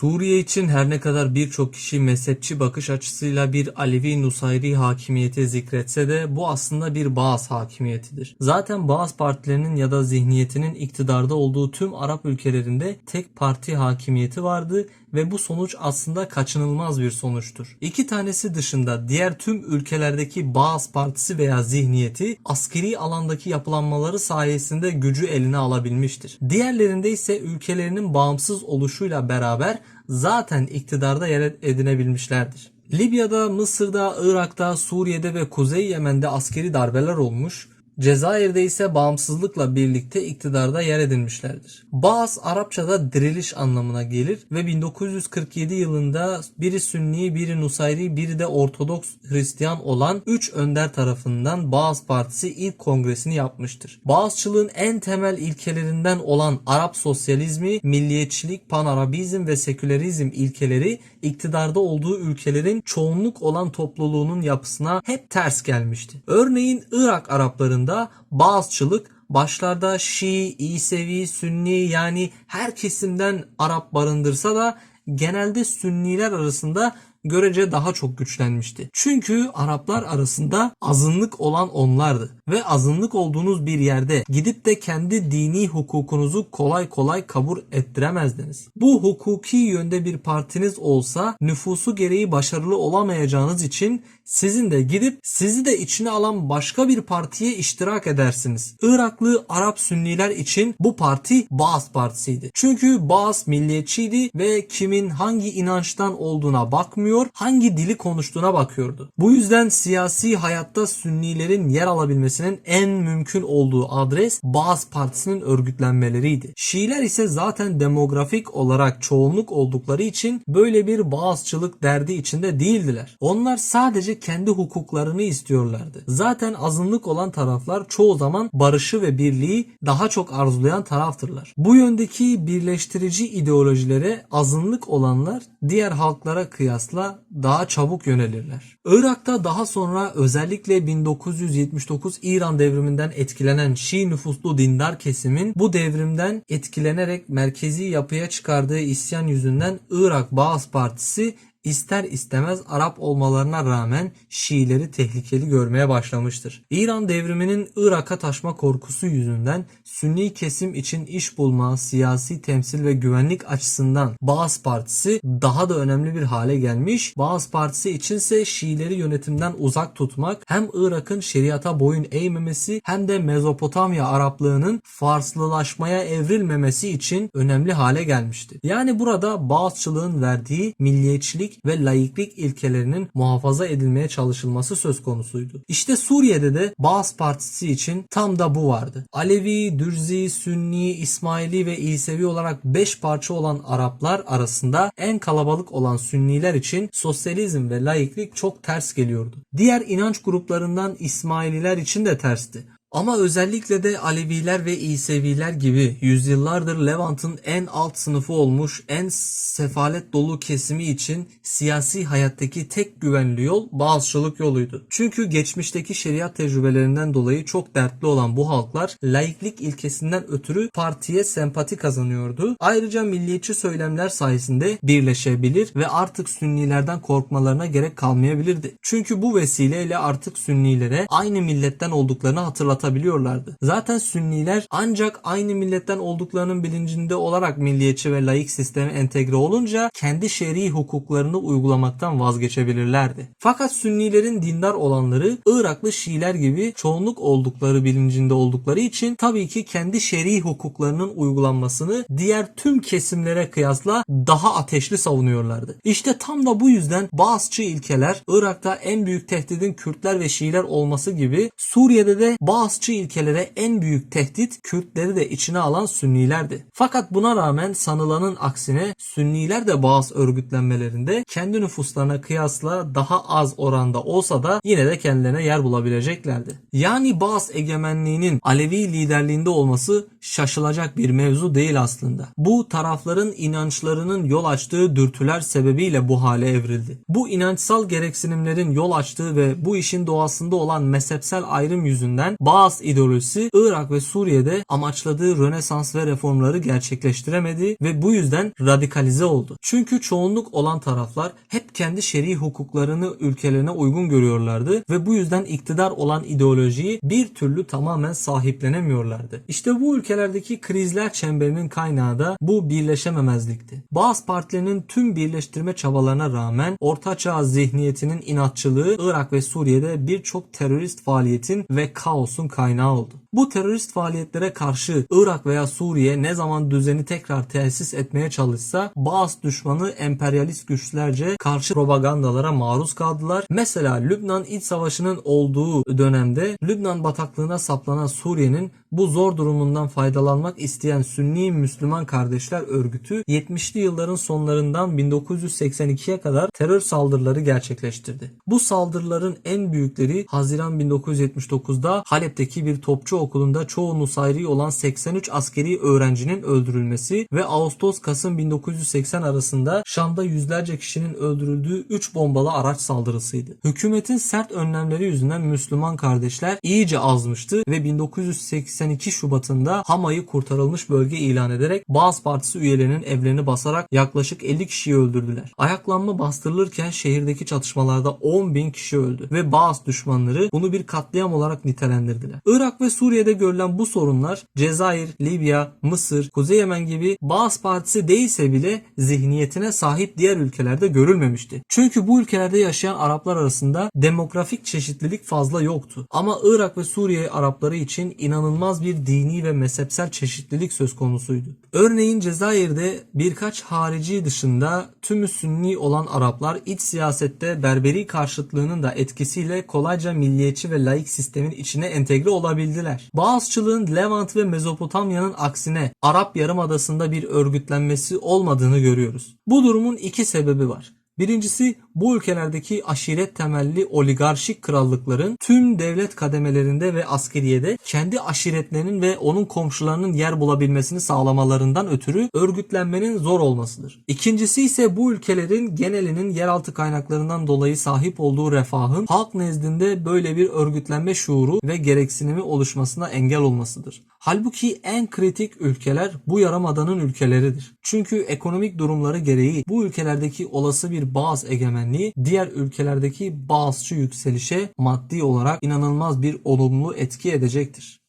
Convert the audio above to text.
Suriye için her ne kadar birçok kişi mezhepçi bakış açısıyla bir Alevi Nusayri hakimiyeti zikretse de bu aslında bir Baas hakimiyetidir. Zaten Baas partilerinin ya da zihniyetinin iktidarda olduğu tüm Arap ülkelerinde tek parti hakimiyeti vardı ve bu sonuç aslında kaçınılmaz bir sonuçtur. İki tanesi dışında diğer tüm ülkelerdeki Baas partisi veya zihniyeti askeri alandaki yapılanmaları sayesinde gücü eline alabilmiştir. Diğerlerinde ise ülkelerinin bağımsız oluşuyla beraber zaten iktidarda yer edinebilmişlerdir. Libya'da, Mısır'da, Irak'ta, Suriye'de ve Kuzey Yemen'de askeri darbeler olmuş, Cezayir'de ise bağımsızlıkla birlikte iktidarda yer edinmişlerdir. Baas Arapçada diriliş anlamına gelir ve 1947 yılında biri Sünni, biri Nusayri, biri de Ortodoks Hristiyan olan 3 önder tarafından Baas Partisi ilk kongresini yapmıştır. Baasçılığın en temel ilkelerinden olan Arap sosyalizmi, milliyetçilik, panarabizm ve sekülerizm ilkeleri iktidarda olduğu ülkelerin çoğunluk olan topluluğunun yapısına hep ters gelmişti. Örneğin Irak Araplarında Baasçılık başlarda Şii, İsevi, Sünni yani her kesimden Arap barındırsa da genelde Sünniler arasında görece daha çok güçlenmişti. Çünkü Araplar arasında azınlık olan onlardı ve azınlık olduğunuz bir yerde gidip de kendi dini hukukunuzu kolay kolay kabul ettiremezdiniz. Bu hukuki yönde bir partiniz olsa nüfusu gereği başarılı olamayacağınız için sizin de gidip sizi de içine alan başka bir partiye iştirak edersiniz. Iraklı Arap Sünniler için bu parti Baas Partisi'ydi. Çünkü Baas milliyetçiydi ve kimin hangi inançtan olduğuna bakmıyor, hangi dili konuştuğuna bakıyordu. Bu yüzden siyasi hayatta Sünnilerin yer alabilmesinin en mümkün olduğu adres Baas Partisi'nin örgütlenmeleriydi. Şiiler ise zaten demografik olarak çoğunluk oldukları için böyle bir Baasçılık derdi içinde değildiler. Onlar sadece kendi hukuklarını istiyorlardı. Zaten azınlık olan taraflar çoğu zaman barışı ve birliği daha çok arzulayan taraftırlar. Bu yöndeki birleştirici ideolojilere azınlık olanlar diğer halklara kıyasla daha çabuk yönelirler. Irak'ta daha sonra özellikle 1979 İran devriminden etkilenen Şii nüfuslu dindar kesimin bu devrimden etkilenerek merkezi yapıya çıkardığı isyan yüzünden Irak Baas Partisi ister istemez Arap olmalarına rağmen Şiileri tehlikeli görmeye başlamıştır. İran devriminin Irak'a taşma korkusu yüzünden Sünni kesim için iş bulma, siyasi temsil ve güvenlik açısından Baas Partisi daha da önemli bir hale gelmiş. Baas Partisi içinse Şiileri yönetimden uzak tutmak hem Irak'ın şeriata boyun eğmemesi hem de Mezopotamya Araplığının Farslılaşmaya evrilmemesi için önemli hale gelmişti. Yani burada Baasçılığın verdiği milliyetçilik ve laiklik ilkelerinin muhafaza edilmeye çalışılması söz konusuydu. İşte Suriye'de de Baas Partisi için tam da bu vardı. Alevi, Dürzi, Sünni, İsmaili ve İsevi olarak 5 parça olan Araplar arasında en kalabalık olan Sünniler için sosyalizm ve laiklik çok ters geliyordu. Diğer inanç gruplarından İsmaililer için de tersti. Ama özellikle de Aleviler ve İseviler gibi yüzyıllardır Levant'ın en alt sınıfı olmuş, en sefalet dolu kesimi için siyasi hayattaki tek güvenli yol Bağızçılık yoluydu. Çünkü geçmişteki şeriat tecrübelerinden dolayı çok dertli olan bu halklar laiklik ilkesinden ötürü partiye sempati kazanıyordu. Ayrıca milliyetçi söylemler sayesinde birleşebilir ve artık Sünnilerden korkmalarına gerek kalmayabilirdi. Çünkü bu vesileyle artık Sünnilere aynı milletten olduklarını hatırlatabilirdi anlatabiliyorlardı. Zaten Sünniler ancak aynı milletten olduklarının bilincinde olarak milliyetçi ve laik sisteme entegre olunca kendi şer'i hukuklarını uygulamaktan vazgeçebilirlerdi. Fakat Sünnilerin dindar olanları Iraklı Şiiler gibi çoğunluk oldukları bilincinde oldukları için tabii ki kendi şer'i hukuklarının uygulanmasını diğer tüm kesimlere kıyasla daha ateşli savunuyorlardı. İşte tam da bu yüzden Baasçı ilkeler Irak'ta en büyük tehdidin Kürtler ve Şiiler olması gibi Suriye'de de Baasçı ilkelere en büyük tehdit Kürtleri de içine alan Sünnilerdi. Fakat buna rağmen sanılanın aksine Sünniler de bazı örgütlenmelerinde kendi nüfuslarına kıyasla daha az oranda olsa da yine de kendilerine yer bulabileceklerdi. Yani Bağız egemenliğinin Alevi liderliğinde olması şaşılacak bir mevzu değil aslında. Bu tarafların inançlarının yol açtığı dürtüler sebebiyle bu hale evrildi. Bu inançsal gereksinimlerin yol açtığı ve bu işin doğasında olan mezhepsel ayrım yüzünden bazı Baas ideolojisi Irak ve Suriye'de amaçladığı Rönesans ve reformları gerçekleştiremedi ve bu yüzden radikalize oldu. Çünkü çoğunluk olan taraflar hep kendi şer'i hukuklarını ülkelerine uygun görüyorlardı ve bu yüzden iktidar olan ideolojiyi bir türlü tamamen sahiplenemiyorlardı. İşte bu ülkelerdeki krizler çemberinin kaynağı da bu birleşememezlikti. Bazı partilerinin tüm birleştirme çabalarına rağmen Ortaçağ zihniyetinin inatçılığı Irak ve Suriye'de birçok terörist faaliyetin ve kaosun kaynağı oldu. Bu terörist faaliyetlere karşı Irak veya Suriye ne zaman düzeni tekrar tesis etmeye çalışsa Baas düşmanı emperyalist güçlerce karşı propagandalara maruz kaldılar. Mesela Lübnan iç savaşının olduğu dönemde Lübnan bataklığına saplanan Suriye'nin bu zor durumundan faydalanmak isteyen Sünni Müslüman Kardeşler Örgütü 70'li yılların sonlarından 1982'ye kadar terör saldırıları gerçekleştirdi. Bu saldırıların en büyükleri Haziran 1979'da Halep'teki bir topçu okulunda çoğu Nusayri olan 83 askeri öğrencinin öldürülmesi ve Ağustos-Kasım 1980 arasında Şam'da yüzlerce kişinin öldürüldüğü 3 bombalı araç saldırısıydı. Hükümetin sert önlemleri yüzünden Müslüman kardeşler iyice azmıştı ve 1982 Şubat'ında Hama'yı kurtarılmış bölge ilan ederek Baas Partisi üyelerinin evlerini basarak yaklaşık 50 kişiyi öldürdüler. Ayaklanma bastırılırken şehirdeki çatışmalarda 10 bin kişi öldü ve Baas düşmanları bunu bir katliam olarak nitelendirdiler. Irak ve Suriye'de görülen bu sorunlar Cezayir, Libya, Mısır, Kuzey Yemen gibi Baas Partisi değilse bile zihniyetine sahip diğer ülkelerde görülmemişti. Çünkü bu ülkelerde yaşayan Araplar arasında demografik çeşitlilik fazla yoktu. Ama Irak ve Suriye Arapları için inanılmaz bir dini ve mezhepsel çeşitlilik söz konusuydu. Örneğin Cezayir'de birkaç harici dışında tümü Sünni olan Araplar iç siyasette Berberi karşıtlığının da etkisiyle kolayca milliyetçi ve laik sistemin içine entegre olabildiler. Bağızçılığın Levant ve Mezopotamya'nın aksine Arap Yarımadası'nda bir örgütlenmesi olmadığını görüyoruz. Bu durumun iki sebebi var. Birincisi bu ülkelerdeki aşiret temelli oligarşik krallıkların tüm devlet kademelerinde ve askeriyede kendi aşiretlerinin ve onun komşularının yer bulabilmesini sağlamalarından ötürü örgütlenmenin zor olmasıdır. İkincisi ise bu ülkelerin genelinin yeraltı kaynaklarından dolayı sahip olduğu refahın halk nezdinde böyle bir örgütlenme şuuru ve gereksinimi oluşmasına engel olmasıdır. Halbuki en kritik ülkeler bu yarımadanın ülkeleridir. Çünkü ekonomik durumları gereği bu ülkelerdeki olası bir bazı egemenliği diğer ülkelerdeki bazı yükselişe maddi olarak inanılmaz bir olumlu etki edecektir.